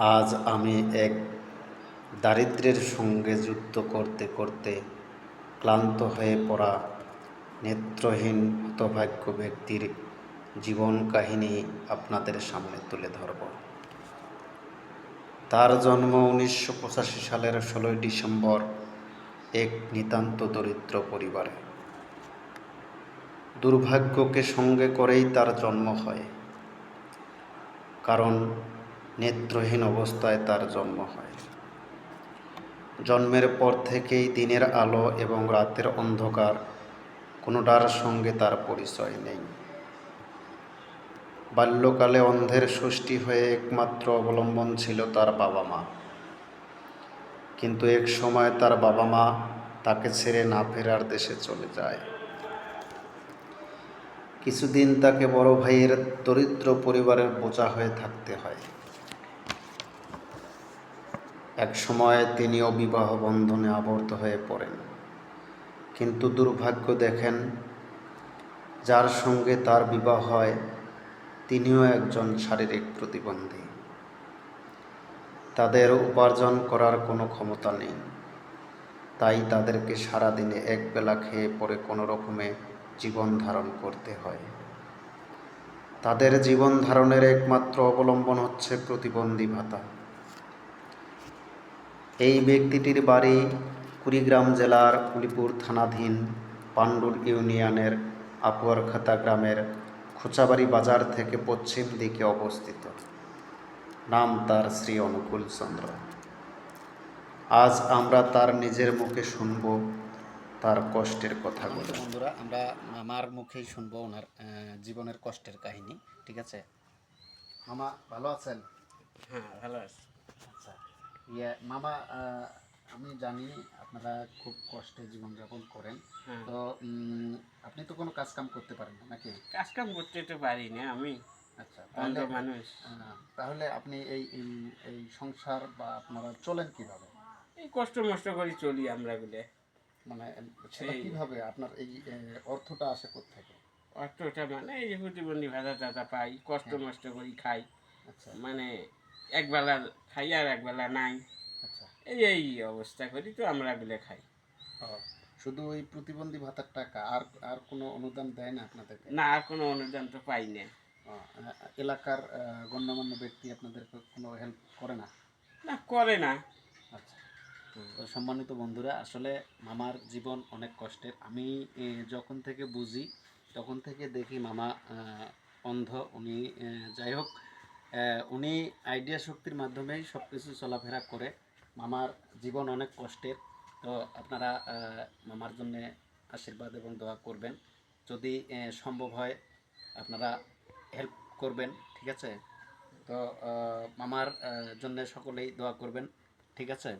আজ আমি এক দারিদ্র্যের সঙ্গে যুদ্ধ করতে করতে ক্লান্ত হয়ে পড়া নেত্রহীন হতভাগ্য ব্যক্তির জীবন কাহিনী আপনাদের সামনে তুলে ধরব। তার জন্ম উনিশশো পঁচাশি সালের ষোলোই ডিসেম্বর এক নিতান্ত দরিদ্র পরিবারে। দুর্ভাগ্যকে সঙ্গে করেই তার জন্ম হয়। কারণ নেত্রহীন অবস্থায় তার জন্ম হয়। জন্মের পর থেকেই দিনের আলো এবং রাতের অন্ধকার কোনোটার সঙ্গে তার পরিচয় নেই। বাল্যকালে অন্ধের ষষ্ঠী হয়ে একমাত্র অবলম্বন ছিল তার বাবা মা। কিন্তু এক সময় তার বাবা মা তাকে ছেড়ে না ফেরার দেশে চলে যায়। কিছুদিন তাকে বড় ভাইয়ের দরিদ্র পরিবারের বোঝা হয়ে থাকতে হয়। এক সময় তিনিও বিবাহ বন্ধনে আবদ্ধ হয়ে পড়েন। কিন্তু দুর্ভাগ্য দেখেন, যার সঙ্গে তার বিবাহ হয়, তিনিও একজন শারীরিক প্রতিবন্ধী। তাদের উপার্জন করার কোনো ক্ষমতা নেই। তাই তাদেরকে সারাদিনে একবেলা খেয়ে পরে কোনো রকমে জীবন ধারণ করতে হয়। তাদের জীবন ধারণের একমাত্র অবলম্বন হচ্ছে প্রতিবন্ধী ভাতা। এই ব্যক্তিটির বাড়ি কুড়িগ্রাম জেলার উলিপুর থানাধীন পাণ্ডুর ইউনিয়নের আপুয়ারখাতা গ্রামের খোঁচাবাড়ি বাজার থেকে পশ্চিম দিকে অবস্থিত। নাম তার শ্রী অনুকূল চন্দ্র। আজ আমরা তার নিজের মুখে শুনব তার কষ্টের কথাগুলো। বন্ধুরা আমরা মামার মুখেই শুনব ওনার জীবনের কষ্টের কাহিনী ঠিক আছে? মামা ভালো আছেন? হ্যাঁ ভালো আছে। ইয়ে মামা আমি জানি আপনারা খুব কষ্টে জীবনযাপন করেন। হ্যাঁ। তো আপনি তো কোনো কাজকাম করতে পারেন না নাকি? কাজকাম করতে তো পারি না আমি। আচ্ছা তাহলে মানুষ। তাহলে আপনি এই এই- সংসার বা আপনারা চলেন কীভাবে? এই কষ্ট মষ্ট করে চলি আমরা গুলে। মানে সেটা কীভাবে? আপনার এই অর্থটা আসে কোথেকে অর্থটা মানে এই যে প্রতিবন্ধী ভাতা টাতা পাই কষ্ট মষ্ট করি খাই। আচ্ছা। মানে একবেলা খাই আর একবেলা নাই। আচ্ছা। এই এই অবস্থা করি তো আমরা গুলে খাই। শুধু ওই প্রতিবন্ধী ভাতার টাকা আর আর কোনো অনুদান দেয় না আপনাদেরকে? না আর কোনো অনুদান তো পাই না। এলাকার গণ্যমান্য ব্যক্তি আপনাদেরকে কোনো হেল্প করে না? না করে না। আচ্ছা। তো সম্মানিত বন্ধুরা আসলে মামার জীবন অনেক কষ্টের। আমি যখন থেকে বুঝি তখন থেকে দেখি মামা অন্ধ। উনি যাই হোক উনি আইডিয়া শক্তির মাধ্যমেই সব কিছু চলাফেরা করে। মামার জীবন অনেক কষ্টের। তো আপনারা মামার জন্য আশীর্বাদ এবং দোয়া করবেন। যদি সম্ভব হয়, আপনারা হেল্প করবেন, ঠিক আছে? তো মামার জন্য সকলেই দোয়া করবেন, ঠিক আছে?